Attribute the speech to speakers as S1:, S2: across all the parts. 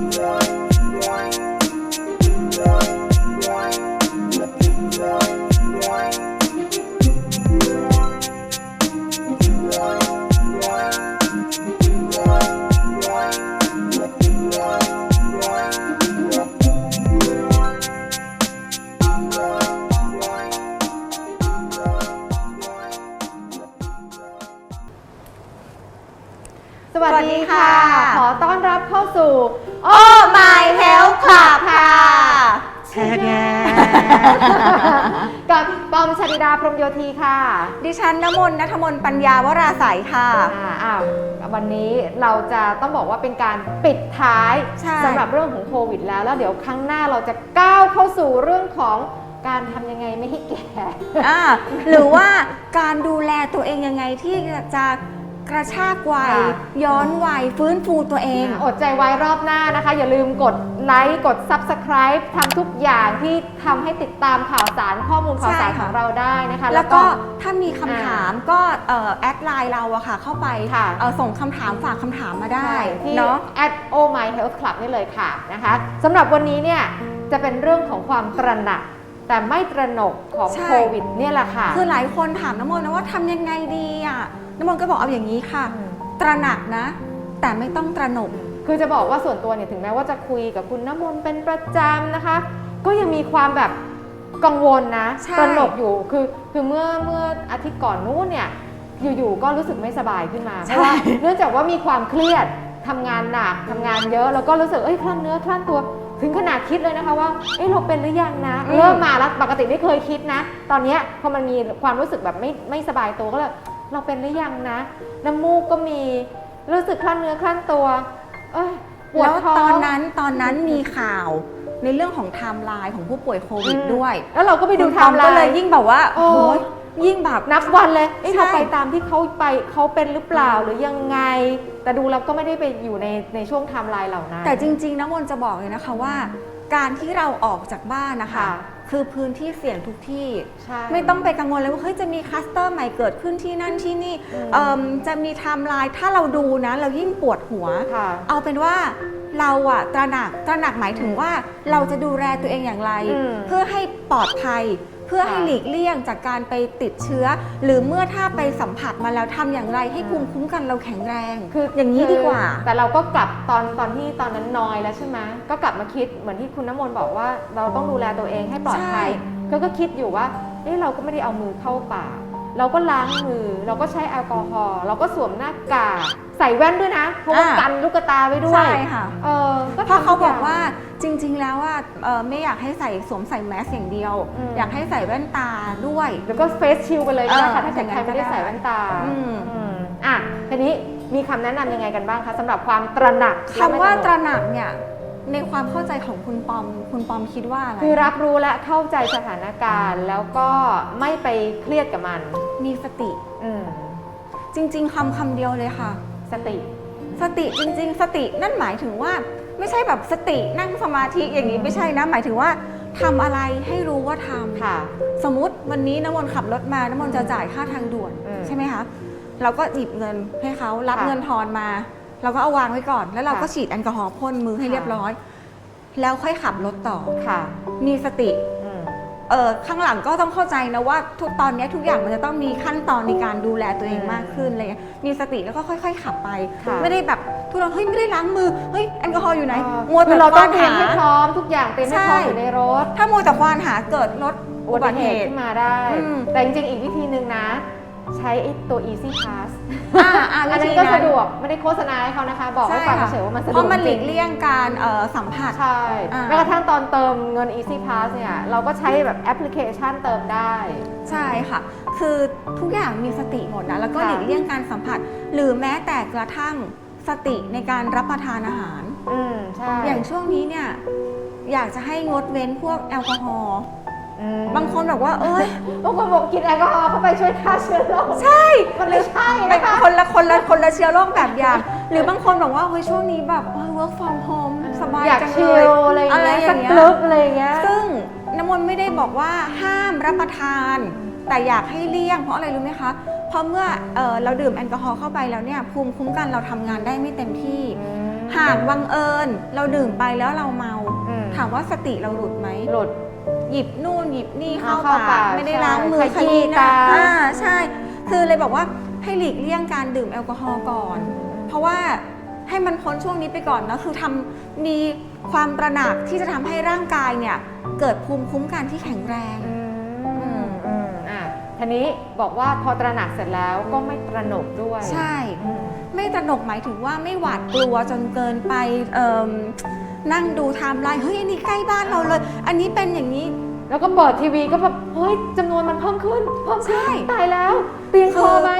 S1: สา
S2: วราศัยค่ะ
S1: อ่าอ้าววันนี้เราจะต้องบอกว่าเป็นการปิดท้าย
S2: ใช่
S1: สำหรับเรื่องของโควิดแล้ว แล้วเดี๋ยวครั้งหน้าเราจะก้าวเข้าสู่เรื่องของการทำยังไงไม่ให้แก่
S2: อ่าหรือว่าการดูแลตัวเองยังไงที่จะ กระชากวัย
S1: ค่ะ
S2: ย้อนวัย ฟื้นฟูตัวเอง
S1: อดใจไว้รอบหน้านะคะ อย่าลืมกดไลค์กด Subscribe ทำทุกอย่างที่ทำให้ติดตามข่าวสารข้อมูลข่าวสาร
S2: ใช่
S1: ข
S2: ค่ะ
S1: องเราได้นะคะ
S2: แล้วก็ถ้ามีคำถามก็เอ่อแอดไลน์เราอะค่ะ เข้าไป
S1: ค่ะ
S2: เอ่อส่งคำถามฝากคำถามมาได้
S1: ใช่ที่
S2: เนาะ
S1: at oh my health club นี่เลยค่ะนะคะสำหรับวันนี้เนี่ยจะเป็นเรื่องของความตระหนัก แต่ไม่ตระหนกของ
S2: ใช่
S1: โควิดเนี่ยแหละค่ะ
S2: คือหลายคนถามน้ำมนต์นะว่าทำยังไงดีอะ น้ำมนต์ก็บอกเอาอย่างนี้ค่ะ ตระหนักนะ แต่ไม่ต้องตระหนก
S1: คือจะบอกว่าส่วนตัวเนี่ยถึงแม้ว่าจะคุยกับคุณน้ำมนต์เป็นประจำนะคะ ก็ยังมีความแบบกังวลนะ
S2: ใช่
S1: ตระหนกอยู่คือคือเมื่อเมื่ออาทิตย์ก่อนนู้นเนี่ยอยู่ๆก็รู้สึกไม่สบายขึ้นมาเพราะว่าเนื่องจากว่ามีความเครียดทำงานหนักทำงานเยอะ แล้วก็รู้สึกเอ้ยคลั่นเนื้อคลั่นตัวถึงขนาดคิดเลยนะคะว่าเอ้ยเราเป็นหรือยังนะ
S2: อืม
S1: เริ่มมาแล้วปกติไม่เคยคิดนะ ตอนเนี้ยพอมันมีความรู้สึกแบบไม่ไม่สบายตัวก็เลย เราเป็นหรือยังนะ น้ำมูกก็มีรู้สึกคลั่นเนื้อคลั่นตัว เอ้ยปวด
S2: แล้ว
S1: ท้อง
S2: ตอนนั้นตอนนั้นมีข่าวในเรื่องของไทม์ไลน์ของผู้ป่วยโควิด
S1: อืม
S2: ด้วย
S1: แล้วเราก็ไปดู
S2: คุณ
S1: ไท
S2: ปอม
S1: ม์ไล
S2: ก็เลย
S1: น์
S2: ยิ่งแบบว่า
S1: โอ้
S2: โอ้ยยิ่งแบบ
S1: นับวันเลยเอ้ย
S2: ใช่
S1: เราไปตามที่เขาไปเขาเป็นหรือเปล่าหรือยังไง แต่ดูแล้วก็ไม่ได้ไปอยู่ในในช่วงไทม์ไลน์เหล่านั้น
S2: แต่จริงๆนะมนต์จะบอกเลยนะคะว่า การที่เราออกจากบ้านนะคะ
S1: ค่ะ
S2: คือพื้นที่เสี่ยงทุกที่
S1: ใช่
S2: ไม่ต้องไปกังวลเลยว่าเฮ้ยจะมีคลัสเตอร์ใหม่เกิดขึ้นที่นั่นที่นี่
S1: อืม
S2: เอิ่มจะมีไทม์ไลน์ถ้าเราดูนะ เรายิ่งปวดหัว
S1: ค่ะ
S2: เอาเป็นว่าเราอะตระหนักตระหนักหมายถึงว่าเราจะดูแลตัวเองอย่างไร
S1: อืม
S2: เพื่อให้ปลอดภัยเพื่อให้
S1: ค่ะ
S2: หลีกเลี่ยงจากการไปติดเชื้อ หรือเมื่อถ้าไปสัมผัสมาแล้วทำอย่างไรให้
S1: อืม
S2: ภูมิคุ้มกันเราแข็งแรง
S1: คือ
S2: อย่างนี้ดีกว่า
S1: แต่เราก็กลับตอนตอนที่ตอนนั้นนอยแล้วใช่ไหมก็กลับมาคิดเหมือนที่คุณน้ำมนต์บอกว่า เราต้องดูแลตัวเองให้ปลอดภัย
S2: ใช่
S1: ก็ก็คิดอยู่ว่าเอ้เราก็ไม่ได้เอามือเข้าปาก เราก็ล้างมือ เราก็ใช้แอลกอฮอล์เราก็สวมหน้ากากใส่แว่นด้วยนะเพราะว่า
S2: อ่า
S1: กันลูกตาไว้ด้วย
S2: ใช่ค่ะ
S1: เออก็
S2: เพราะเขาบอก
S1: ทำทุย่ง
S2: ว่าจริง ๆ แล้วว่าเอ่อไม่อยากให้ใส่สวมใส่แมสอย่างเดียว
S1: อืม
S2: อยากให้ใส่แว่นตาด้วย
S1: แล้วก็เฟซชิลไปเลยก็ได้ค่ะ
S2: เออ
S1: ถ้าเกิดใครไม่ได้ใส่แว่นตา
S2: อืม
S1: อืมอะทีนี้มีคำแนะนำยังไงกันบ้างคะสำหรับความตระหนัก
S2: คำว่า
S1: และไม่
S2: ตระหนักเนี่ย ในความเข้าใจของคุณปอม คุณปอมคิดว่าอะไร
S1: คือรับรู้และเข้าใจสถานการณ์ แล้วก็ไม่ไปเครียดกับมัน
S2: มีสติ
S1: อืม
S2: จริง ๆคำคำเดียวเลยค่ะ
S1: สติ
S2: สติจริง ๆ สตินั่นหมายถึงว่า ไม่ใช่แบบสตินั่งสมาธิอย่างนี้ไม่ใช่นะ หมายถึงว่าทำอะไรให้รู้ว่าทำ
S1: ค่ะ
S2: สมมติวันนี้น้ำมนต์ขับรถมาน้ำมนต์จะจ่ายค่าทางด่วน
S1: อืม
S2: ใช่ไหมคะ เราก็หยิบเงินให้เขารับ
S1: ค่ะ
S2: เงินทอนมา เราก็เอาวางไว้ก่อน แล้วเราก็
S1: ค่ะ
S2: ฉีดแอลกอฮอล์พ่นมือให้
S1: ค่ะ
S2: เรียบร้อย แล้วค่อยขับรถต่อ
S1: ค่ะ
S2: มีสติ
S1: อืม
S2: เออข้างหลังก็ต้องเข้าใจนะว่าทุกตอนนี้ทุกอย่างมันจะต้องมีขั้นตอนในการดูแลตัวเอง
S1: อืม
S2: มากขึ้นอะไรเงี้ยมีสติแล้วก็ค่อย ๆ ขับไป
S1: ค่ะ
S2: ไม่ได้แบบทุกคนเฮ้ยไม่ได้ล้างมือเฮ้ยแอลกอฮอล์อยู่ไหน
S1: เออ
S2: มัว
S1: คื
S2: แต่
S1: อเรา
S2: ค
S1: ต้อ
S2: วางน
S1: เตรีย
S2: หาม
S1: ให้พร้อมทุกอย่างเตรียมให้พร้อม
S2: ใช่
S1: อยู่ในรถ
S2: ถ้ามัวแต่ควานหาเกิดรถ
S1: อุบัติเหตุ ขึ้นมาได้
S2: อืม
S1: แต่จริงๆ อีกวิธีหนึ่งนะ ใช้ไอ้ตัว easy pass
S2: อ่าอ่า
S1: อัน
S2: วิ
S1: นั้
S2: ธี
S1: นก็สะดวกไม่ได้โฆษณาให้เขานะคะ บอกให้
S2: ใช่
S1: ฟัง
S2: ค่ะ
S1: เฉยๆว่ามันสะดวก
S2: เพราะมันหลีก
S1: จริง
S2: เลี่ยงการเอ่อสัมผัส
S1: ใช่
S2: อ่า
S1: แม้กระทั่งตอนเติมเงิน easy pass เนี่ยเราก็ใช้แบบแอปพลิเคชันเติมได้
S2: ใช่ค่ะ คือทุกอย่างมีสติหมดนะ แล้วก็
S1: ค่ะ
S2: หลีกเลี่ยงการสัมผัส หรือแม้แต่กระทั่งสติในการรับประทานอาหาร
S1: อืมใช่
S2: อย่างช่วงนี้เนี่ยอยากจะให้งดเว้นพวกแอลกอฮอล์
S1: อืม
S2: บางคนบอกว่า เอ้ย
S1: บางคนบอกกินแอลกอฮอล์เข้าไปช่วยฆ่าเชื้อโรค
S2: ใช่
S1: มันไม่ใช่
S2: ไม่
S1: นะคะ
S2: คนละคนละคนละเชื้อโรคแบบอย่าง หรือบางคนบอกว่าเฮ้ยช่วงนี้แบบเฮ้ย work from home สบาย
S1: อยาก
S2: จัง
S1: ชิ
S2: เลย
S1: ลอะไรอย่าง
S2: อะไร
S1: เงี้ย
S2: อ
S1: สั
S2: ย่ากงเงี้ย
S1: ลึกอะไรอย่างเงี้ย
S2: ซึ่งน้ำมนต์ไม่ได้บอกว่าห้ามรับประทาน แต่อยากให้เลี่ยงเพราะอะไรรู้ไหมคะเพราะเมื่อเออเราดื่มแอลกอฮอล์เข้าไปแล้วเนี่ยภูมิคุ้มกันเราทำงานได้ไม่เต็มที่
S1: อืม
S2: หากบังเอิญเราดื่มไปแล้วเราเมา
S1: อืม
S2: ถามว่าสติเราหลุดไหม
S1: หลุด
S2: หยิบนู่นหยิบนี่เข้า
S1: เข้า
S2: ปา
S1: ปากก
S2: ไม่ได้
S1: ใช่
S2: ล้างมือ
S1: ขยี้
S2: หน้
S1: ตา
S2: อ่าใช่ คือเลยบอกว่าให้หลีกเลี่ยงการดื่มแอลกอฮอล์ก่อน เพราะว่าให้มันพ้นช่วงนี้ไปก่อนนะคือทำมีความตระหนักที่จะทำให้ร่างกายเนี่ย เกิดภูมิคุ้มกันที่แข็งแรง
S1: อืมอืมอะทีนี้บอกว่าพอตระหนักเสร็จแล้วก็ไม่ตระหนกด้วย
S2: ใช่
S1: อืม
S2: ไม่ตระหนกหมายถึงว่าไม่หวาดกลัวจนเกินไปเอิ่มนั่งดูไทม์ไลน์เฮ้ยอันนี้ใกล้บ้านเราเลย อันนี้เป็นอย่างนี้
S1: แล้วก็เปิดทีวีก็แบบเฮ้ยจำนวนมันเพิ่มขึ้นเพิ่มขึ้น
S2: ใช่
S1: ตายแล้ว เตียงพอไหม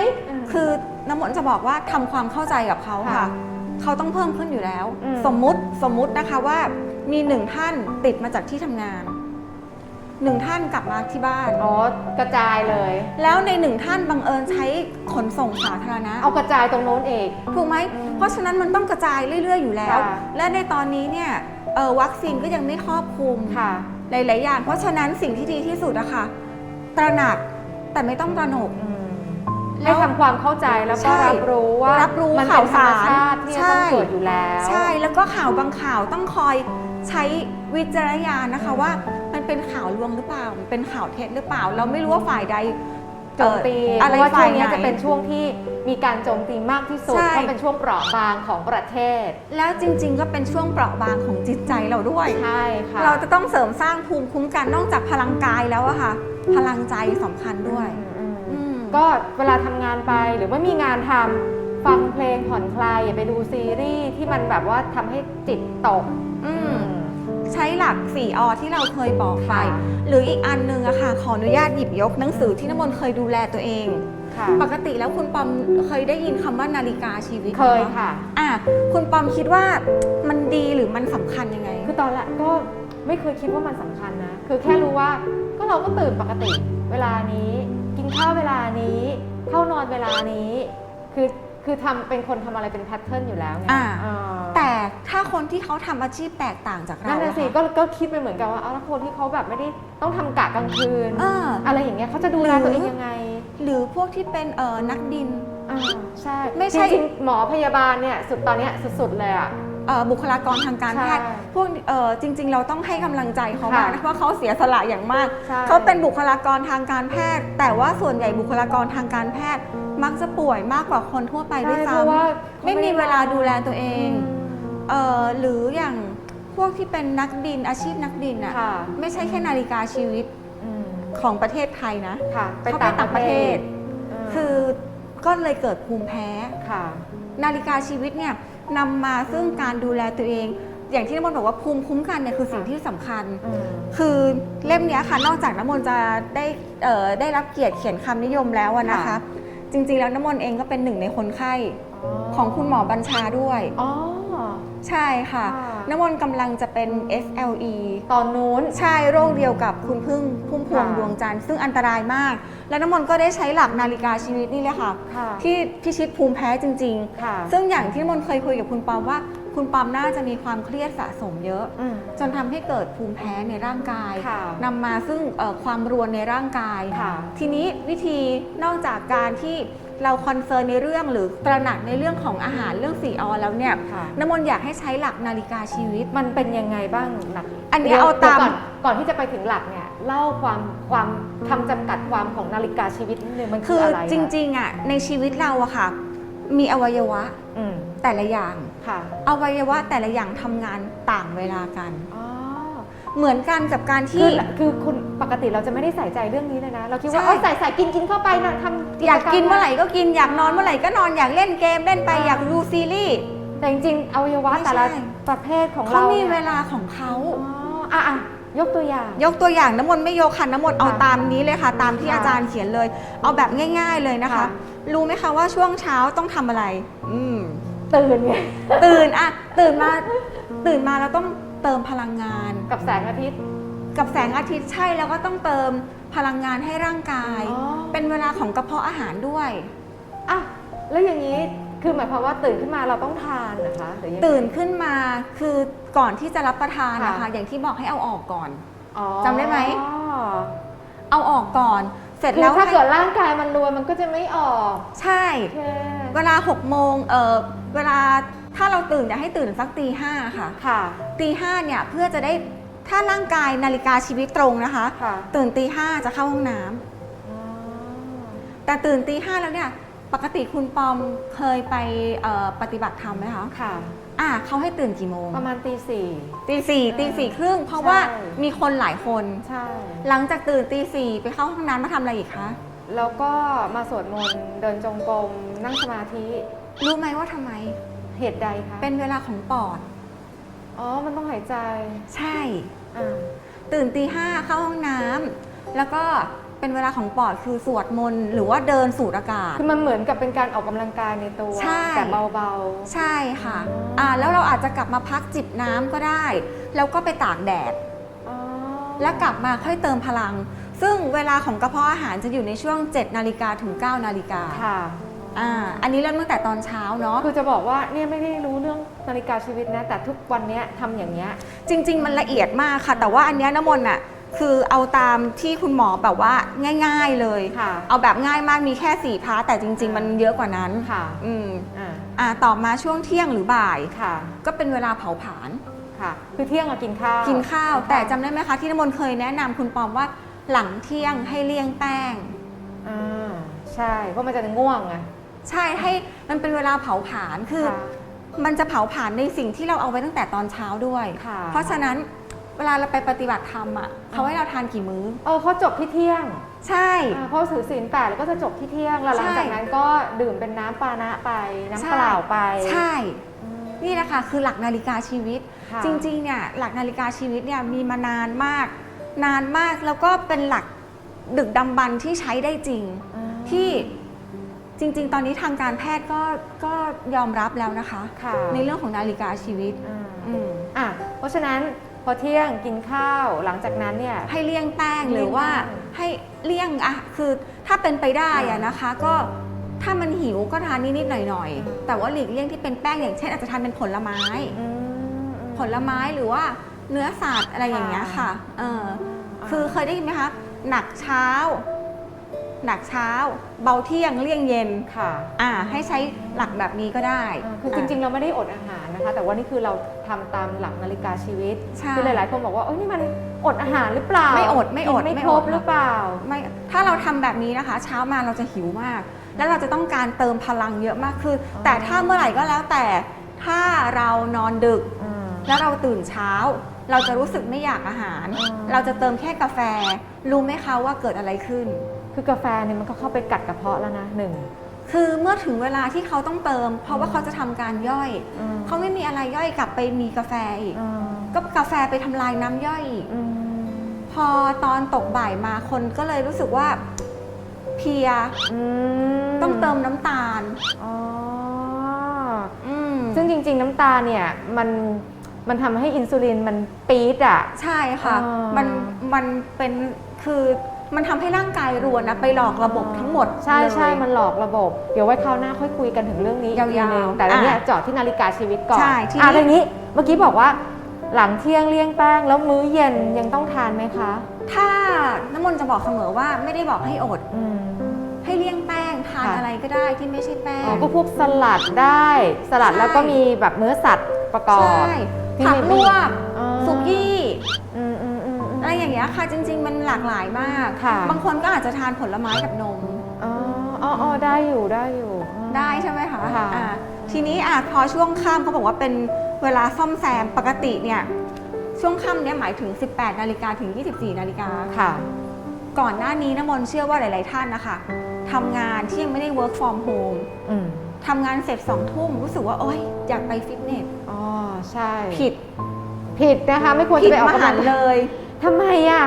S2: คือน้ำมนต์จะบอกว่าทำความเข้าใจกับเขาค่ะ
S1: ค่ะ
S2: เขาต้องเพิ่มขึ้นอยู่แล้ว
S1: อืม
S2: สมมุติสมมุตินะคะว่ามีหนึ่งท่านติดมาจากที่ทำงานหนึ่งท่านกลับมาที่บ้าน
S1: อ๋อกระจายเลย
S2: แล้วในหนึ่งท่านบังเอิญใช้ขนส่งสาธารณะ
S1: เอากระจายตรงโน้นเอง
S2: ถูกไหม
S1: อืม
S2: เพราะฉะนั้นมันต้องกระจายเรื่อย ๆ อยู่แล้ว
S1: ค่ะ
S2: และในตอนนี้เนี่ยเอ่อวัคซีนก็ยังไม่ครอบคลุม
S1: ค่ะ
S2: หลาย ๆ อย่าง เพราะฉะนั้นสิ่งที่ดีที่สุดอะค่ะ ตระหนักแต่ไม่ต้องตระหนก
S1: อืม
S2: แล้
S1: ให้
S2: ว
S1: ทำความเข้าใจแล้ว
S2: ใช่
S1: ก็รับรู้ว่า
S2: รับรู้
S1: มัน
S2: ข่า
S1: เป็
S2: วน
S1: ธรรม
S2: สาร
S1: ชาติที่จะต้องเกิดอยู่แล้ว
S2: ใช่แล้วก็ข่าวบางข่าวต้องคอยใช้วิจารณญาณนะคะว่า มันเป็นข่าวลวงหรือเปล่า มันเป็นข่าวเท็จหรือเปล่า เราไม่รู้ว่าฝ่ายใด
S1: โจมตี
S2: เอ่อ
S1: เพ
S2: อะไร
S1: ราะว่าช่
S2: ฝ่า
S1: วยง
S2: ไห
S1: นี้
S2: น
S1: จะเป็นช่วงที่ มีการโจมตีมากที่สุด
S2: ใช่
S1: เพราะเป็นช่วงเปราะบางของประเทศ
S2: แล้วจริง ๆ ก็เป็นช่วงเปราะบางของจิตใจเราด้วย
S1: ใช่ค่ะ
S2: เราจะต้องเสริมสร้างภูมิคุ้มกันนอกจากพลังกายแล้วอะค่ะ พลังใจสำคัญด้วย
S1: อืม
S2: อืม
S1: ก็เวลาทำงานไปหรือว่ามีงานทำฟังเพลงผ่อนคลาย อย่าไปดูซีรีส์ที่มันแบบว่าทำให้จิตตก
S2: อืม ใช้หลัก 4 อ ที่เราเคยบอกไป
S1: ค่ะ
S2: หรืออีกอันนึงอะค่ะ ขออนุญาตหยิบยกหนังสือที่น้ำมนต์เคยดูแลตัวเอง
S1: ค่ะ
S2: ปกติแล้วคุณปอมเคยได้ยินคำว่านาฬิกาชีวิตไหม
S1: เคยค่ะ
S2: อะคุณปอมคิดว่ามันดีหรือมันสำคัญยังไง
S1: คือตอนแรกก็ไม่เคยคิดว่ามันสำคัญนะ คือแค่รู้ว่าก็เราก็ตื่นปกติ เวลานี้ กินข้าวเวลานี้ เข้านอนเวลานี้ คือคือทำเป็นคนทำอะไรเป็นแพทเทิร์นอยู่แล้วไง
S2: อ่า
S1: เออ
S2: แต่ถ้าคนที่เขาทำอาชีพแตกต่างจากเรา
S1: นั่นน่ะ
S2: อะ
S1: สิ
S2: ค่ะ
S1: ก็ก็คิดไปเหมือนกันว่าเอาแล้วคนที่เขาแบบไม่ได้ต้องทำกะกลางคืน
S2: เออ
S1: อะไรอย่างเงี้ยเขาจะดูแลตัวเองยังไง
S2: หรือพวกที่เป็นเอ่อนักบิน
S1: อ่าใช่
S2: ไม่ใช่
S1: จริงๆหมอพยาบาลเนี่ยสุดตอนเนี้ยสุดๆเลยอะ
S2: เอ่อบุคลากรทางการแพทย์
S1: ใช่
S2: พวกเอ่อจริง ๆ เราต้องให้กำลังใจเขามาก
S1: ค่ะ
S2: นะเพราะเขาเสียสละอย่างมาก
S1: ใช่
S2: เขาเป็นบุคลากรทางการแพทย์ แต่ว่าส่วนใหญ่บุคลากรทางการแพทย์ มักจะป่วยมากกว่าคนทั่วไปด้วย
S1: ใช่
S2: ซ้
S1: เพราะว่าำ
S2: ไม่มีเวลาดูแลตัวเอ
S1: อื
S2: ง
S1: ม
S2: เอ่อหรืออย่างพวกที่เป็นนักบินอาชีพนักบินอะ
S1: ค่ะ
S2: ไม่ใช่แค่นาฬิกาชีวิต
S1: อืม
S2: ของประเทศไทยนะ
S1: ค่ะ
S2: เขาไปต่างประเทศ
S1: ม
S2: คือก็เลยเกิดภูมิแพ้
S1: ค่ะ
S2: นาฬิกาชีวิตเนี่ยนำมาซึ่งการดูแลตัวเอง อย่างที่น้ำมนต์บอกว่าภูมิคุ้มกันเนี่ยคือสิ่งที่สำคัญ
S1: อืม
S2: คือเล่มเนี้ยค่ะนอกจากน้ำมนต์จะได้เอ่อได้รับเกียรติเขียนคำนิยมแล้วอะนะคะ
S1: ค่ะ
S2: จริงๆแล้วน้ำมนต์เองก็เป็นหนึ่งในคนไข้ ของคุณหมอบัญชาด้วย
S1: อ๋อ
S2: ใช่ค่ะ
S1: ค่ะ
S2: น้ำมนต์กำลังจะเป็น SLE
S1: ตอนนู้น
S2: ใช่โรคเดียวกับคุณพึ่งพุ่มพวง
S1: ค่ะ
S2: ดวงจันทร์ซึ่งอันตรายมาก แล้วน้ำมนต์ก็ได้ใช้หลักนาฬิกาชีวิตนี่แหละค่ะ
S1: ค่ะ
S2: ที่พิชิตภูมิแพ้จริง
S1: ค่ะ
S2: ๆ ซึ่งอย่างที่น้ำมนต์เคยคุยกับคุณปอมว่า คุณปอมน่าจะมีความเครียดสะสมเยอะ
S1: อืม
S2: จนทำให้เกิดภูมิแพ้ในร่างกาย
S1: ค่ะ
S2: นำมาซึ่งเอ่อความรวนในร่างกาย
S1: ค่ะ
S2: ทีนี้วิธีนอกจากการที่ เราคอนเซิร์นในเรื่องหรือตระหนักในเรื่องของอาหารเรื่องสีออแล้วเนี่ย
S1: ค่ะ
S2: น้ำมนต์อยากให้ใช้หลักนาฬิกาชีวิต
S1: มันเป็นยังไงบ้างหลัก
S2: อันเนี้ย
S1: ดี๋ยว
S2: เอาตาม
S1: ดี๋ยวก่อนก่อนที่จะไปถึงหลักเนี่ยเล่าความความคำจำกัดความของนาฬิกาชีวิตนิดนึงมันคื
S2: คืออ
S1: อะไร
S2: จริงๆอะในชีวิตเราอะค่ะ มีอวัยวะ
S1: ๆอืม
S2: แต่ละอย่าง
S1: ค่ะ
S2: อวัยวะแต่ละอย่างทำงานต่างเวลากัน
S1: อ๋อ
S2: เหมือนกันกับการ
S1: คื
S2: ที่
S1: อคือคุณปกติเราจะไม่ได้ใส่ใจเรื่องนี้เลยนะ เราคิดว่า
S2: ใช่
S1: เออใส่ใส่กินกินเข้าไปนะทำ
S2: อยากกินเมื่อไหร่ก็กินอยากนอนเมื่อไหร่ก็นอนอยากเล่นเกมเล่นไปอยากดูซีรีส์
S1: แต่จริงๆอวัยวะ
S2: ไม่ใช่
S1: แต่ละประเภทของ
S2: เขา
S1: เรา
S2: มี
S1: นี่ย
S2: เวลาของเขา
S1: อ๋ออะอะยกตัวอย่าง
S2: ยกตัวอย่างน้ำมนต์ไม่ยกค่ะน้ำมนต์เอา
S1: ค่ะ
S2: ตามนี้เลยค่ะ ตามที่
S1: ค่ะ
S2: อาจารย์เขียนเลย เอาแบบง่าย ๆเลยนะคะ
S1: ค่ะ
S2: รู้ไหมคะว่าช่วงเช้าต้องทำอะไร อืม
S1: ตื่นไง
S2: ตื่นอะตื่นมาตื่นมาแล้วต้อง เติมพลังงาน
S1: กับแสงอาทิตย์
S2: กับแสงอาทิตย์ใช่แล้วก็ต้องเติมพลังงานให้ร่างกาย
S1: อ๋อ
S2: เป็นเวลาของกระเพาะอาหารด้วย
S1: อะแล้วอย่างนี้คือหมายความว่าตื่นขึ้นมาเราต้องทานนะคะหรือยังไง
S2: ตื่นขึ้นมาคือก่อนที่จะรับประทานนะคะ
S1: ค่ะ
S2: อย่างที่บอกให้เอาออกก่อน
S1: อ๋อ
S2: จำได้ไหม เอาออกก่อน เสร็จ
S1: คือ
S2: แล้ว
S1: ถ้า
S2: ให้
S1: เกิดร่างกายมันรวนมันก็จะไม่ออก
S2: ใช่
S1: โอเค
S2: เวลา6โมงเออเวลา ถ้าเราตื่นอยากให้ตื่นสักตีห้าค่ะ
S1: ค่ะ
S2: ตีห้าเนี่ยเพื่อจะได้ถ้าร่างกายนาฬิกาชีวิตตรงนะคะ
S1: ค่ะ
S2: ตื่นตีห้าจะเข้าห้องน้ำ
S1: อ๋อ
S2: แต่ตื่นตีห้าแล้วเนี่ยปกติคุณปอมเคยไปเอ่อปฏิบัติธรรมไหมคะ
S1: ค่ะ
S2: อ่าเขาให้ตื่นกี่โมง
S1: ประมาณตีสี่
S2: ตีสี่ตีสี่ครึ่งเพราะว่า
S1: ใช่
S2: มีคนหลายคน
S1: ใช่
S2: หลังจากตื่นตีสี่ไปเข้าห้องน้ำมาทำอะไรอีกคะ
S1: แล้วก็มาสวดมนต์เดินจงกรมนั่งสมาธิ
S2: รู้ไหมว่าทำไม
S1: เหตุใดคะ
S2: เป็นเวลาของปอด
S1: อ๋อ มันต้องหายใจ
S2: ใช่
S1: อ่า
S2: ตื่นตีห้าเข้าห้องน้ำแล้วก็เป็นเวลาของปอดคือสวดมนต์หรือว่าเดินสูดอากาศ
S1: คือมันเหมือนกับเป็นการออกกำลังกายในตัว
S2: ใช่
S1: แต่เบา
S2: ใช่ค่ะ
S1: อ๋ออ่
S2: อ่าแล้วเราอาจจะกลับมาพักจิบน้ำก็ได้ แล้วก็ไปตากแดด
S1: ๆอ๋อ
S2: แล้วกลับมาค่อยเติมพลัง ซึ่งเวลาของกระเพาะอาหารจะอยู่ในช่วง 7 นาฬิกาถึง 9 นาฬิกา
S1: ค่ะ
S2: อ่าอันนี้เริ่มตั้งแต่ตอนเช้าเนาะ
S1: คือจะบอกว่าเนี่ยไม่ได้รู้เรื่องนาฬิกาชีวิตนะ แต่ทุกวันเนี้ยทำอย่างเงี้ย
S2: จริง ๆ มันละเอียดมากค่ะ แต่ว่าอันเนี้ยน้ำมนต์อะคือเอาตามที่คุณหมอแบบว่าง่าย ๆเลย
S1: ค่ะ
S2: เอาแบบง่ายมากมีแค่สี่พาร์ทแต่จริง ๆ มันเยอะกว่านั้น
S1: ค่ะ
S2: อืม
S1: อ่า
S2: อ่าต่อมาช่วงเที่ยงหรือบ่าย
S1: ค่ะ
S2: ก็เป็นเวลาเผาผลาญ
S1: ค่ะ คือเที่ยงอะกินข้าว
S2: กินข้าว แต่จำได้ไหมคะที่น้ำมนต์เคยแนะนำคุณปอมว่าหลังเที่ยงให้เลี่ยงแป้ง
S1: อ่าใช่ เพราะมันจะง่วงไง
S2: ใช่ให้มันเป็นเวลาเผาผลาญคือ
S1: ค่ะ
S2: มันจะเผาผลาญในสิ่งที่เราเอาไว้ตั้งแต่ตอนเช้าด้วย
S1: ค่ะ
S2: เพราะฉะนั้นเวลาเราไปปฏิบัติธรรมอะเขาให้เราทานกี่มื้อ
S1: เออเขาจบที่เที่ยง
S2: ใช่
S1: อ่าเพราะถือศีลแปดแล้วก็จะจบที่เที่ยงแล้วหลัง
S2: ใช่
S1: จากนั้นก็ดื่มเป็นน้ำปานะไป น้ำ
S2: ใช่
S1: เปล่าไป
S2: ใช่
S1: อืม
S2: นี่แหละค่ะคือหลักนาฬิกาชีวิต
S1: ค่ะ
S2: จริงๆเนี่ยหลักนาฬิกาชีวิตเนี่ยมีมานานมาก นานมากแล้วก็เป็นหลักดึกดำบรรพ์ที่ใช้ได้จริง
S1: อืม
S2: ที่ จริง ๆ ตอนนี้ทางการแพทย์ก็ก็ยอมรับแล้วนะคะ
S1: ค่ะ
S2: ในเรื่องของนาฬิกาชีวิต
S1: อ่า
S2: อืม
S1: อะเพราะฉะนั้นพอเที่ยงกินข้าวหลังจากนั้นเนี่ย
S2: ให้เลี่ยงแป้ง
S1: เลี่ยง
S2: หรือว่า
S1: แป้ง
S2: ให้เลี่ยงอะคือถ้าเป็นไปได้อะ
S1: อ่าน
S2: นะคะ ก็ถ้ามันหิวก็ทานนิดๆหน่อย
S1: อืม
S2: ๆแต่ว่าหลีกเลี่ยงที่เป็นแป้งอย่างเช่นอาจจะทานเป็นผลไม้
S1: อืม
S2: ผลไม้หรือว่าเนื้อสัตว์อะไรอย่างเงี้ยค่ะเออ คือเคยได้ยินไหมคะ หนักเช้า หนักเช้า เบาเที่ยงเลี่ยงเย็น
S1: ค่ะ
S2: อ่าให้ใช้หลักแบบนี้ก็ได้
S1: อ่าคือจริง ๆ เราไม่ได้อดอาหารนะคะ แต่ว่านี่คือเราทำตามหลักนาฬิกาชีวิต
S2: ใช่
S1: คือหลายๆคนบอกว่าเอ้ยนี่มันอดอาหารหรือเปล่า
S2: ไม่อดไม่อด
S1: กินไม่
S2: ไม่
S1: คร
S2: อบด
S1: หรือเปล่า
S2: ไม่ถ้าเราทำแบบนี้นะคะ เช้ามาเราจะหิวมาก แล้วเราจะต้องการเติมพลังเยอะมากคืออ
S1: อ
S2: แต่ถ้าเมื่อไหร่ก็แล้วแต่ถ้าเรานอนดึก
S1: อืม
S2: แล้วเราตื่นเช้า เราจะรู้สึกไม่อยากอาหาร
S1: อืม
S2: เราจะเติมแค่กาแฟ รู้ไหมคะว่าเกิดอะไรขึ้น
S1: คือกาแฟเนี่ยมันก็เข้าไปกัดกระเพาะแล้วนะหนึ่ง
S2: คือเมื่อถึงเวลาที่เขาต้องเติม เพราะว่าเขาจะทำการย่อย
S1: อืม
S2: เขาไม่มีอะไรย่อยกลับไปมีกาแฟอีก
S1: อืม
S2: ก็กาแฟไปทำลายน้ำย่อยอีก
S1: อืม
S2: พอตอนตกบ่ายมาคนก็เลยรู้สึกว่าเพลีย
S1: อืม
S2: ต้องเติมน้ำตาล
S1: อ๋อ
S2: อืม
S1: ซึ่งจริง ๆ น้ำตาลเนี่ยมันมันทำให้อินซูลินมันปี๊ดอะ
S2: ใช่ค่ะ
S1: อ่ามั
S2: มันมันเป็นคือ มันทำให้ร่างกายรวนนะไปหลอกระบบทั้งหมด
S1: ใช่ใช่
S2: เลย
S1: มันหลอกระบบ เดี๋ยวไว้คราวหน้าค่อยคุยกันถึงเรื่องนี้อีกที
S2: ยาวๆ
S1: นึงแต่ตอนเนี้ย
S2: อะ
S1: เจาะที่นาฬิกาชีวิตก่อน
S2: ใช่ทีนี้
S1: อะเรื่องนี้เมื่อกี้บอกว่าหลังเที่ยงเลี่ยงแป้งแล้วมื้อเย็นยังต้องทานไหมคะ
S2: ถ้าน้ำมนต์จะบอกเสมอว่าไม่ได้บอกให้อด
S1: อืม
S2: ให้เลี่ยงแป้งทาน
S1: ค่ะ
S2: อะไรก็ได้ที่ไม่ใช่แป้
S1: อ๋องก็พวกสลัดได้ สลัด
S2: ใช่
S1: แล้วก็มีแบบเนื้อสัตว์ประกอบ
S2: ใช่
S1: ที่
S2: ผัก
S1: ไม่
S2: ลวก
S1: อ๋อ
S2: สุกี้
S1: อืม อืมอืมอืม
S2: อะไรอย่างเงี้ยค่ะจริง ๆ มันหลากหลายมาก
S1: ค่ะ
S2: บางคนก็อาจจะทานผลไม้กับนม
S1: อ๋ออ๋ออ๋อได้อยู่ได้อยู่อืม
S2: ได้ใช่ไหมคะ
S1: ค่ะ
S2: อ่าทีนี้อะพอช่วงค่ำเขาบอกว่าเป็นเวลาซ่อมแซมปกติเนี่ยช่วงค่ำเนี่ยหมายถึง 18 นาฬิกาถึง 24 นาฬิกา
S1: ค่ะ
S2: ก่อนหน้านี้น้ำมนต์เชื่อว่าหลาย ๆ ท่านนะคะทำงานที่ยังไม่ได้ work from home
S1: อืม
S2: ทำงานเสร็จสองทุ่มรู้สึกว่า โอ๊ย อยากไปฟิตเนส
S1: อ๋อใช่
S2: ผิด
S1: ผิดนะคะ ไม่ควร
S2: ผิ
S1: จะ
S2: ด
S1: ไปออก
S2: ม
S1: กำ
S2: หั
S1: ลั
S2: น
S1: ง
S2: ต์เลย
S1: ทำไมอะ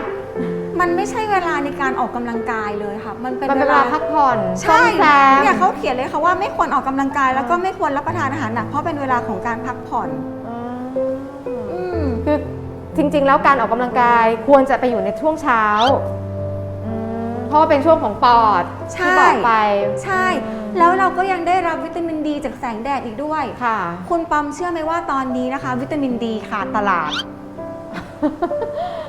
S2: มันไม่ใช่เวลาในการออกกำลังกายเลยค่ะ มันเป็น
S1: มันเป็นเวลาพักผ่อน
S2: ใช่
S1: ซ่อมแซม
S2: เนี่ยเขาเขียนเลยค่ะว่าไม่ควรออกกำลังกาย แล้วก็
S1: อ่า
S2: ไม่ควรรับประทานอาหารหนักเพราะเป็นเวลาของการพักผ่อน
S1: อ๋อ
S2: อืม
S1: คือจริง ๆ แล้วการออกกำลังกายควรจะไปอยู่ในช่วงเช้าอืมเพราะว่าเป็นช่วงของปอด
S2: ใช่
S1: ที่บอกไป
S2: ใช่
S1: อืม
S2: แล้วเราก็ยังได้รับวิตามินดีจากแสงแดดอีกด้วย
S1: ค่ะ
S2: คุณปอมเชื่อไหมว่าตอนนี้นะคะ วิตามินดีขาดตลาด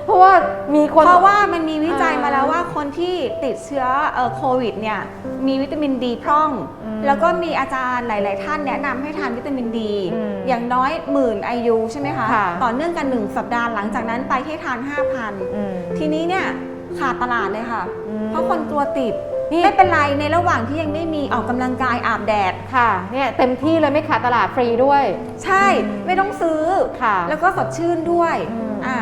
S1: เพราะว่ามีคน
S2: เพราะว่ามันมีวิจัย
S1: อ่าม
S2: มาแล้วว่าคนที่ติดเชื้อเอ่อโควิดเนี่ยมีวิตามินดีพร่อง
S1: อืม
S2: แล้วก็มีอาจารย์หลาย ๆ ท่านแนะนำให้ทานวิตามินดี
S1: อืม
S2: อย่างน้อยหมื่นไอยูใช่ไหมคะ
S1: ค่ะ
S2: ต่อเนื่องกัน 1 สัปดาห์หลังจากนั้นไปให้ทาน
S1: อืม
S2: 5,000ทีนี้เนี่ยขาดตลาดเลยค่ะ
S1: อืม
S2: เพราะคนกลัวติด
S1: นี่
S2: ไม่เป็นไรในระหว่างที่ยังไม่มีออกกำลังกายอาบแดด
S1: ค่ะเนี่ยเต็มที่เลยไม่ขาดตลาดฟรีด้วย
S2: ใช่
S1: อืม
S2: ไม่ต้องซื้อ
S1: ค่ะ
S2: แล้วก็สดชื่นด้วย
S1: อืม
S2: อ่า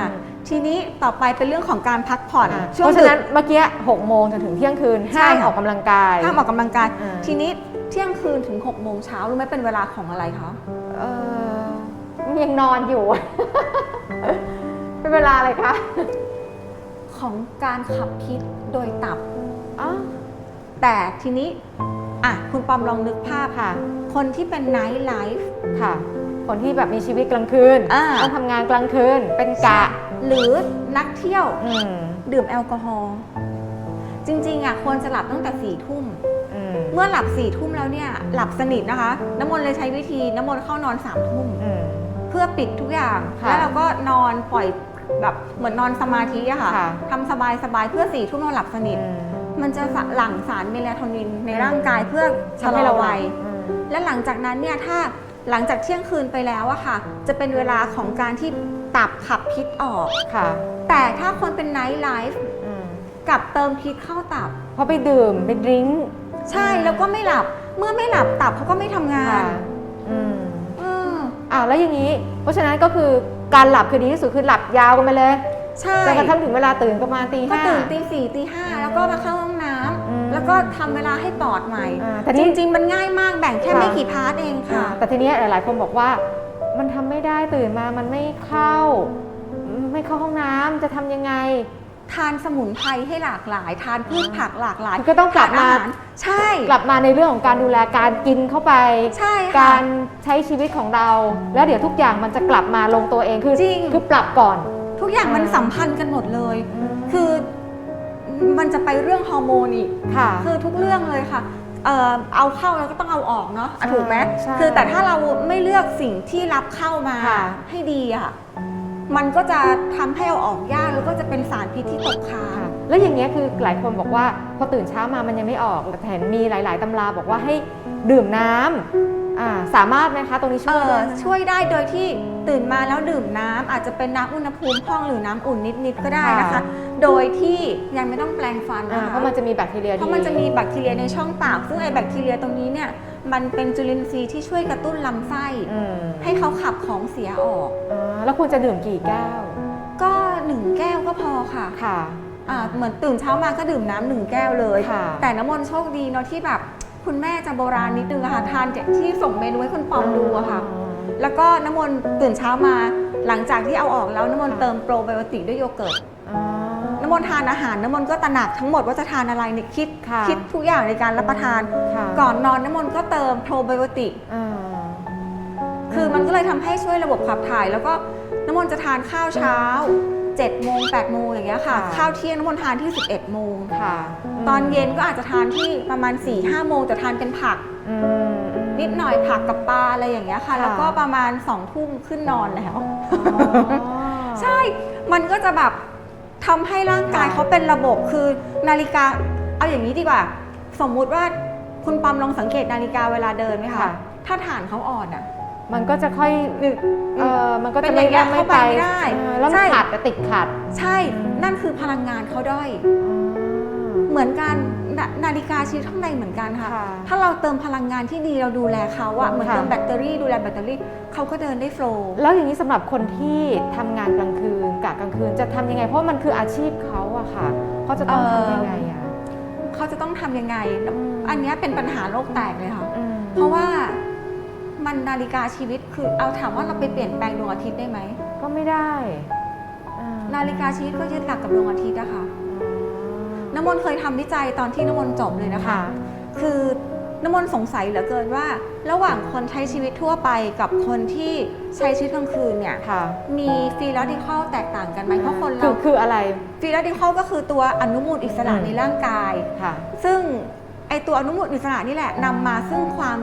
S2: ทีนี้ต่อไปเป็นเรื่องของการพักผ่อน
S1: อะ
S2: ช่ว
S1: เพ
S2: ง
S1: ราะ
S2: ดึ
S1: ฉะ
S2: ก
S1: นั้นเมื่อกี้6โมงจนถึงเที่ยงคืน
S2: ใช่
S1: ห้าม
S2: ค่ะ
S1: ออกกำลังกาย
S2: ห้ามออกกำลังกาย
S1: อ่า
S2: ทีนี้เที่ยงคืนถึง6กโมงเช้ารู้ไหมเป็นเวลาของอะไรคะ
S1: เออยังนอนอยู่ เป็นเวลาอะไรคะ
S2: ของการขับพิษโดยตับ
S1: อ๋อ
S2: แต่ทีนี้อะคุณปอมลองนึกภาพ
S1: ค่ะ
S2: คนที่เป็นไนท์ไลฟ์
S1: ค่ะ คนที่แบบมีชีวิตกลางคืน
S2: อ่า
S1: ต้องทำงานกลางคืน เป็นกะ
S2: หรือนักเที่ยว
S1: อืม
S2: ดื่มแอลกอฮอล์จริงๆอะควรจะหลับตั้งแต่สี่ทุ่ม
S1: อืม
S2: เมื่อหลับสี่ทุ่มแล้วเนี่ยหลับสนิทนะคะ น้ำมนต์เลยใช้วิธีน้ำมนต์เข้านอนสามทุ่ม
S1: อืม
S2: เพื่อปิดทุกอย่าง
S1: ค่ะ
S2: แล้วเราก็นอนปล่อยแบบเหมือนนอนสมาธิอะค่ะ
S1: ค่ะ
S2: ทำสบายสบายๆเพื่อสี่ทุ่มเราหลับสนิท
S1: อืม
S2: มันจะหลั่งสารเมลาโทนินในร่างกายเพื่อชะ
S1: ทำ
S2: ล
S1: ให้
S2: อ
S1: เรา
S2: วัย
S1: อืม
S2: และหลังจากนั้นเนี่ยถ้าหลังจากเที่ยงคืนไปแล้วอะค่ะ จะเป็นเวลาของการที่ตับขับพิษออก
S1: ค่ะ
S2: แต่ถ้าคนเป็นไนท์ไลฟ์
S1: อืม
S2: กับเติมพิษเข้าตับ
S1: เพราะไปดื่มไปดริ้งก์
S2: ใช่แล้วก็ไม่หลับเมื่อไม่หลับตับเขาก็ไม่ทำงา
S1: ค่ะ
S2: น
S1: อืม
S2: เออ
S1: อ่าแล้วอย่างนี้ เพราะฉะนั้นก็คือการหลับคือดีที่สุดคือหลับยาวกันไปเลย
S2: ใช่
S1: จนกระทั่งถึงเวลาตื่นประมาณตี
S2: ก็
S1: ห้า
S2: ตื่นตีสี่ตีห้าแล้วก็มาเข้าห้องน้ำ
S1: อืม
S2: แล้วก็ทำเวลาให้ปอดใหม่
S1: อ่าแต่
S2: จ
S1: นี่
S2: ริง ๆ มันง่ายมากแบ่งแค่
S1: ค่ะ
S2: ไม่กี่พาร์ทเองค่ะ
S1: แต่ทีเนี้ยหลาย ๆ คนบอกว่ามันทำไม่ได้ตื่นมามันไม่เข้า ไม่เข้าห้องน้ำจะทำยังไง
S2: ทานสมุนไพรให้หลากหลาย ทานพืชผักหลากหลาย
S1: คือก็ต้องกลับมา
S2: ทนอหรใช่
S1: กลับมาในเรื่องของการดูแลการกินเข้าไป
S2: ใช่ค่ะ
S1: การใช้ชีวิตของเรา แล้วเดี๋ยวทุกอย่างมันจะกลับมาลงตัวเองคือ
S2: จริง
S1: คือปรับก่อน
S2: ทุกอย่างมันสัมพันธ์กันหมดเลย คือ มันจะไปเรื่องฮอร์โมนอีก
S1: ค่ะ
S2: คือทุกเรื่องเลยค่ะ เอ่อเอาเข้าแล้วก็ต้องเอาออกเนาะอะ
S1: ใช่
S2: ถูกไหม
S1: ใช่
S2: คือแต่ถ้าเราไม่เลือกสิ่งที่รับเข้ามา
S1: ค่ะ
S2: ให้ดีอะมันก็จะทำให้เอาออกยากแล้วก็จะเป็นสารพิษที่ตกค้าง
S1: ค่ะแล้วอย่างเงี้ยคือหลายคนบอกว่าพอตื่นเช้ามามันยังไม่ออกแต่เห็นมีหลาย ๆตำราบอกว่าให้ดื่มน้ำ อ่าสามารถไหมคะตรงนี้
S2: เอ
S1: ช่วย
S2: อ
S1: ด้วยไหม
S2: ช่วยได้โดยที่ตื่นมาแล้วดื่มน้ำอาจจะเป็นน้ำอุณหภูมิห้องหรือน้ำอุ่นนิดๆก็ได้นะคะ
S1: ค่ะ
S2: โดยที่ยังไม่ต้องแปลงฟัน
S1: อ่า
S2: นะคะ
S1: เพราะมันจะมีแบคทีเรีย
S2: เพราะมันจะมีแบคทีเรียในช่องปาก ซึ่งไอแบคทีเรียตรงนี้เนี่ย มันเป็นจุลินทรีย์ที่ช่วยกระตุ้นลำไส้
S1: อืม
S2: ให้เขาขับของเสียออก
S1: อ่าแล้วควรจะดื่มกี่แก้ว
S2: ก็หนึ่งแก้วก็พอค่ะ
S1: ค่ะ
S2: อ่าเหมือนตื่นเช้ามาก็ดื่มน้ำหนึ่งแก้วเลย
S1: ค่ะ
S2: แต่น้ำมนต์โชคดีเนาะที่แบบ คุณแม่จะโบราณนิดนึงอะค่ะทานจากที่ส่งเมนูให้คุณปอมดูอะค่ะ แล้วก็น้ำมนต์ตื่นเช้ามาหลังจากที่เอาออกแล้วน้ำมนต์เติมโปรไบโอติกด้วยโยเกิร์ต
S1: อ่า
S2: น้ำมนต์ทานอาหารน้ำมนต์ก็ตระหนักทั้งหมดว่าจะทานอะไรเนี่ยคิด
S1: ค่ะ
S2: คิดทุกอย่างในการรับประทาน
S1: ค่ะ
S2: ก่อนนอนน้ำมนต์ก็เติมโปรไบโอติก
S1: อ่า
S2: คือมันก็เลยทำให้ช่วยระบบขับถ่าย แล้วก็น้ำมนต์จะทานข้าวเช้า 7โมง8โมงอย่างเงี้ยค่ะ
S1: ค่ะ
S2: ข้าวเที่ยงน้ำมนต์ทานที่ 11โมง
S1: ค่ะ
S2: ตอนเย็นก็อาจจะทานที่ประมาณ4 5โมงแต่ทานเป็นผัก
S1: อืม
S2: นิดหน่อยผักกับปลาอะไรอย่างเงี้ยค่ะ
S1: ค่ะ
S2: แล้วก็ประมาณ2ทุ่มขึ้นนอนแล้ว
S1: อ๋อ
S2: ใช่ มันก็จะแบบทำให้ร่างกาย
S1: ค่ะ
S2: เขาเป็นระบบคือนาฬิกา เอาอย่างนี้ดีกว่า สมมุติว่าคุณปอมลองสังเกตนาฬิกาเวลาเดินไหมคะ
S1: ค่ะ
S2: ถ้าฐานเขาอ่อนอะ
S1: มันก็จะค่อยเออมันก็
S2: เป็
S1: จะ
S2: น
S1: ไม่
S2: อย่างเงี้ย
S1: ไม่
S2: เข้าไปไม่ได้
S1: เออแล้ว
S2: ใช่
S1: มันขาดแต่ติดขัด
S2: ใช่นั่นคือพลังงานเขาด้อยเหมือนกันนานาฬิกาชีวิตข้างในเหมือนกันค่ะ
S1: ค่ะ
S2: ถ้าเราเติมพลังงานที่ดีเราดูแลเขาอะเหมือน
S1: ค่ะ
S2: เติมแบตเตอรี่ดูแลแบตเตอรี่เขาก็เดินได้โฟล์
S1: แล้วอย่างนี้สำหรับคนที่ทำงานกลางคืนกะกลางคืนจะทำยังไง เพราะมันคืออาชีพเขาอะค่ะเขาจะต้อง
S2: เอ่อ
S1: ทำยังไงอะ
S2: เขาจะต้องทำยังไง
S1: อืม
S2: อันเนี้ยเป็นปัญหาโลกแตกเลยค่ะ
S1: อืม
S2: เพราะว่า มันนาฬิกาชีวิตคือเอาถามว่าเราไปเปลี่ยนแปลงดวงอาทิตย์ได้ไหม
S1: ก็ไม่ได้อ่
S2: นาฬิกาชีวิตก็ยึดหลักกับดวงอาทิตย์นะคะน้ำมนต์เคยทำวิจัยตอนที่น้ำมนต์จบเลยนะคะ
S1: ค่ะ
S2: คือน้ำมนต์สงสัยเหลือเกินว่า ระหว่างคนใช้ชีวิตทั่วไปกับคนที่ใช้ชีวิตกลางคืนเนี่ย
S1: ค่ะ
S2: มีฟรีแล้วดิคอลแตกต่างกันไหมเพราะคน
S1: คื
S2: เรา
S1: อคืออะไร
S2: ฟรีแล้วดิคอลก็คือตัวอนุมูลอิสระ
S1: อืม
S2: ในร่างกาย
S1: ค่ะ
S2: ซึ่งไอตัวอนุมูลอิสระนี่แหละนำมาซึ่งความ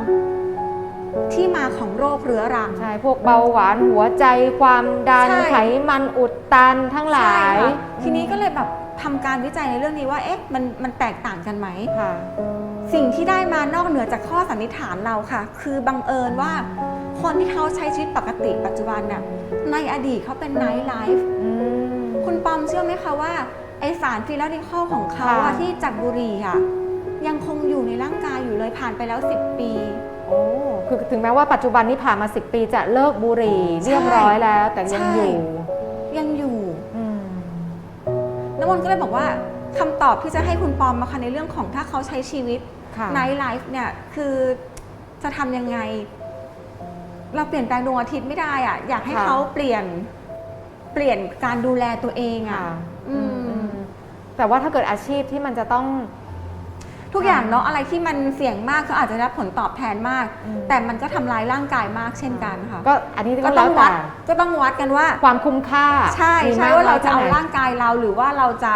S2: ที่มาของโรคเรื้อรัง
S1: ใช่ พวกเบาหวานหัวใจความดัน
S2: ใช่
S1: ไขมันอุดตันทั้งหลาย
S2: ใช่ค่ะทีนี้ก็เลยแบบทำการวิจัยในเรื่องนี้ว่าเอ๊ะมันมันแตกต่างกันไหม
S1: ค่ะ
S2: สิ่งที่ได้มานอกเหนือจากข้อสันนิษฐานเราค่ะ คือบังเอิญว่า คนที่เขาใช้ชีวิตปกติปัจจุบันน่ะในอดีตเขาเป็นไนท์ไลฟ์
S1: อืม
S2: คุณปอมเชื่อไหมคะว่า ไอสารฟรีแรดิคอลของเขา
S1: ค่ะ
S2: อะที่จากบุหรี่อะยังคงอยู่ในร่างกายอยู่เลยผ่านไปแล้ว 10 ปี
S1: โอ้คือถึงแม้ว่าปัจจุบันนี้ผ่านมา 10 ปีจะเลิกบุหรี่
S2: ใช่
S1: เรียบร้อยแล้ว แต่ยัง
S2: ใช่
S1: อยู่
S2: ยังอยู่
S1: อืม
S2: น้ำมนต์ก็เลยบอกว่าคำตอบที่จะให้คุณปอมมาค่ะในเรื่องของถ้าเขาใช้ชีวิต
S1: ค่ะ
S2: ไนท์ไลฟ์เนี่ยคือจะทำยังไง เราเปลี่ยนแปลงดวงอาทิตย์ไม่ได้อะอยากให้
S1: ค่ะ
S2: เขาเปลี่ยนเปลี่ยนการดูแลตัวเองอะ
S1: ค่ะ
S2: อืม
S1: อืมแต่ว่าถ้าเกิดอาชีพที่มันจะต้อง
S2: ทุกอย่างเนาะอะไรที่มันเสี่ยงมากก็อาจจะได้รับผลตอบแทนมาก
S1: อืม
S2: แต่มันก็ทำร้ายร่างกายมากเช่นกันค่ะ
S1: ก็อันนี้
S2: ก็
S1: ก็
S2: ต้
S1: แล้
S2: อ
S1: ว
S2: งวั
S1: แต่
S2: ดก็ต้องวัดกันว่า
S1: ความคุ้มค่า
S2: ใช่
S1: มี
S2: ใช่
S1: มก
S2: ว่าเรา
S1: น้ย
S2: จะเอา
S1: แค่ไหน
S2: ร่างกายเราหรือว่าเราจะ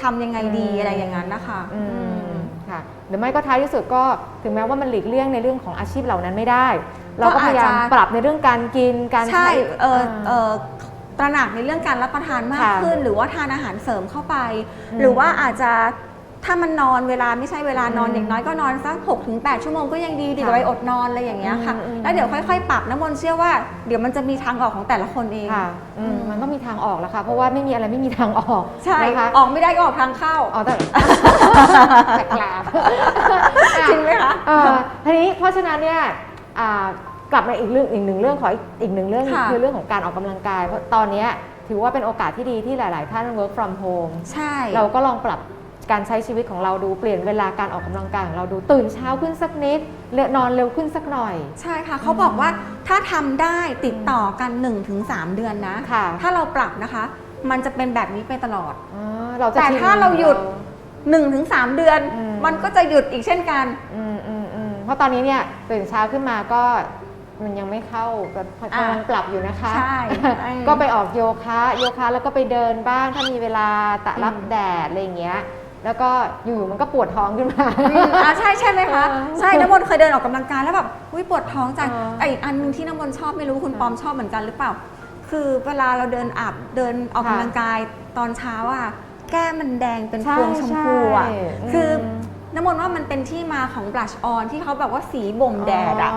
S2: ทำยังไงดี
S1: อืม
S2: อะไรอย่างนั้นนะคะ
S1: อื
S2: อื
S1: ม
S2: ม
S1: ค่ะหรือไม่ก็ท้ายที่สุดก็ถึงแม้ว่ามันหลีกเลี่ยงในเรื่องของอาชีพเหล่านั้นไม่ได้ เราก็พยายาม
S2: อาจจะ
S1: ปรับในเรื่องการกินการ
S2: ใช่เออเอ
S1: อ
S2: อตระหนักในเรื่องการรับประทานมาก
S1: ค่ะ
S2: ขึ้น หรือว่าทานอาหารเสริมเข้าไป
S1: อืม
S2: หรือว่าอาจจะ ถ้ามันนอนเวลาไม่ใช่เวลานอน
S1: อืม
S2: อย่างน้อยก็นอนสัก6ถึง8ชั่วโมงก็ยังดีดีก
S1: ค่ะ
S2: ว่าไปอดนอนอะไรอย่างเงี้ยค่ะ
S1: อืมอืม
S2: แล้วเดี๋ยวค่อยๆ ปรับน้ำมนต์เชื่อว่าเดี๋ยวมันจะมีทางออกของแต่ละคนเอง
S1: ค่ะอืม
S2: อืม
S1: มันต้องมีทางออกแล้วค่ะ เพราะว่าไม่มีอะไรไม่มีทางออก
S2: ใช่
S1: นะคะ
S2: ออกไม่ได้ก็ออกทางเข้า
S1: อ๋อแต่แปลก
S2: จริงไหมคะ
S1: เออทีนี้เพราะฉะนั้นเนี่ยอ่ากลับมาอีกเรื่องอีกหนึ่งเรื่องขออีกอีกหนึ่งเรื่อง
S2: ค่ะ
S1: คือเรื่องของการออกกำลังกายเพราะตอนเนี้ยถือว่าเป็นโอกาสที่ดีที่หลาย ๆ ท่าน work from home
S2: ใช่
S1: เราก็ลองปรับ การใช้ชีวิตของเราดูเปลี่ยนเวลาการออกกำลังกายของเราดูตื่นเช้าขึ้นสักนิดเลนอนเร็วขึ้นสักหน่อย
S2: ใช่ค่ะเขาบอกว่าถ้าทำได้ติดต่อกัน 1-3 เดือนนะ
S1: ค่ะ
S2: ถ้าเราปรับนะคะ มันจะเป็นแบบนี้ไปตลอด
S1: อ๋อเราจะ
S2: แต่
S1: ชิน
S2: ถ้าเราหยุด 1-3 เดือน
S1: อืม
S2: มันก็จะหยุดอีกเช่นกัน
S1: อืมอืมอืมเพราะตอนนี้เนี่ยตื่นเช้าขึ้นมาก็มันยังไม่เข้าแบบกำลังปรับอยู่นะคะ
S2: ใช่
S1: ก็ไปออกโยคะ โยคะแล้วก็ไปเดินบ้างถ้ามีเวลาตะรับ
S2: อืม
S1: แดดอะไรอย่างเงี้ย แล้วก็อยู่ๆมันก็ปวดท้องขึ้นมา
S2: อืมอ่าใช่ใช่ไหมคะ
S1: เออ
S2: ใช่น้ำมนต์เคยเดินออกกำลังกายแล้วแบบอุ้ยปวดท้องจัง
S1: เออ
S2: แต่อีกอันหนึงที่น้ำมนต์ชอบไม่รู้คุณ
S1: ค่ะ
S2: ปอมชอบเหมือนกันหรือเปล่า คือเวลาเราเดินอาบเดินออก
S1: ค่ะ
S2: กำลังกายตอนเช้าอะแก้มมันแดงเป็น
S1: ใช่
S2: พวงชมพูอะ
S1: ใช่
S2: คือ
S1: ม
S2: น้ำมนต์ว่ามันเป็นที่มาของบลัชออนที่เขาแบบว่าสีบ่มแดดอะ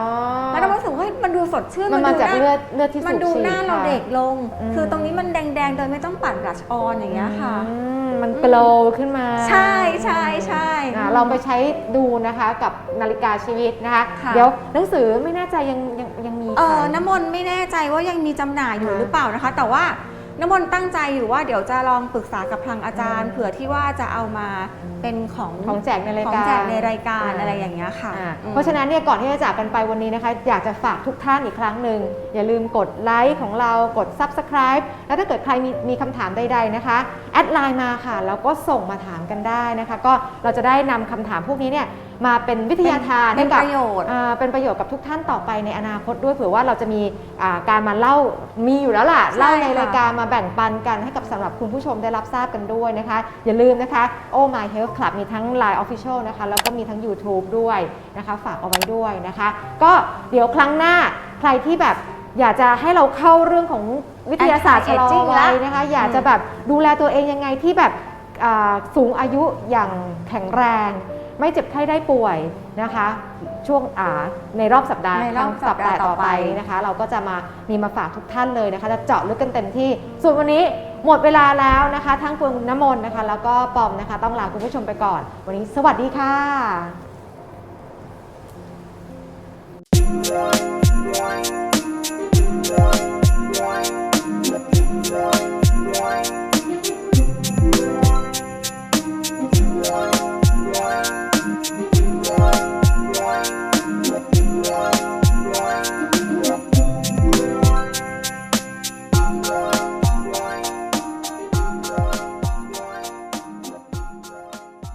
S2: แล้วน้ำมนต์รู้สึกว่าเฮ้ยมัน ดูสดชื่น
S1: มันมา
S2: ดู
S1: จาก
S2: หน้
S1: เลือดเลือดที่สูบ
S2: มันดู
S1: ฉีด
S2: หน้าเรา
S1: ค่ะ
S2: เด็กลง
S1: อืม
S2: คือตรงนี้มันแดงๆ โดยไม่ต้องปั่นบลัชออนอย่างเงี้ยค่ะ
S1: อืมมันโกลว์ขึ้นมา
S2: ใช่ใช่ใช่
S1: อะลองไปใช้ดูนะคะกับนาฬิกาชีวิตนะคะ
S2: ค่ะ
S1: เดี๋ยวหนังสือไม่แน่ใจยังยังยังมี
S2: เออ
S1: ขาย
S2: น้ำมนต์ไม่แน่ใจว่ายังมีจำหน่ายอยู่
S1: ค่ะ
S2: หรือเปล่านะคะ แต่ว่า น้ำมนต์ตั้งใจอยู่ว่าเดี๋ยวจะลองปรึกษากับทางอาจารย์
S1: อืม
S2: เผื่อที่ว่าจะเอามาเป็นของ
S1: ของแจกในราย
S2: ของ
S1: การ
S2: แจกในรายการ
S1: อ่า
S2: อะไรอย่างเงี้ยค่ะ
S1: อ่า
S2: อืม
S1: เพราะฉะนั้นเนี่ยก่อนที่จะจากกันไปวันนี้นะคะ อยากจะฝากทุกท่านอีกครั้งหนึ่งอย่าลืมกดไลค์ของเรากด Subscribe แล้วถ้าเกิดใครมีมีคำถามใดๆนะคะแอดไลน์มาค่ะแล้วก็ส่งมาถามกันได้นะคะ ก็เราจะได้นำคำถามพวกนี้เนี่ย มาเป็นวิทยาทาน
S2: เป็
S1: ให้
S2: น
S1: กับ
S2: ประโยชน์
S1: อ่าเป็นประโยชน์กับทุกท่านต่อไปในอนาคตด้วยเผื่อว่าเราจะมีอ่าการมาเล่ามีอยู่แล้วล่ะ
S2: ใช่
S1: เล่าใน
S2: ค่ะ
S1: รายการมาแบ่งปันกันให้กับสำหรับคุณผู้ชมได้รับทราบกันด้วยนะคะ อย่าลืมนะคะ Oh My Health Club มีทั้ง Line Official นะคะแล้วก็มีทั้ง YouTube ด้วยนะคะฝากเอาไว้ด้วยนะคะ ก็เดี๋ยวครั้งหน้าใครที่แบบอยากจะให้เราเข้าเรื่องของวิทยาศาสตร์ชะลอ
S2: Anti-aging
S1: วัย
S2: ละ
S1: นะคะ อยากจะแบบดูแลตัวเองยังไงที่แบบอ่าสูงอายุอย่างแข็งแรง ไม่เจ็บไข้ได้ป่วยนะคะ ช่วงอ่าในรอบสัปดาห์
S2: ในรอบ
S1: สัปดาห์
S2: สัปดาห์ต่
S1: ต่อ
S2: อ
S1: ไป
S2: ไป
S1: นะคะ เราก็จะมามีมาฝากทุกท่านเลยนะคะ จะเจาะลึกกันเต็มที่ ส่วนวันนี้หมดเวลาแล้วนะคะ ทั้งคุณน้ำมนต์นะคะ แล้วก็ปอมนะคะ ต้องลาคุณผู้ชมไปก่อน วันนี้สวัสดีค่ะ
S3: Thank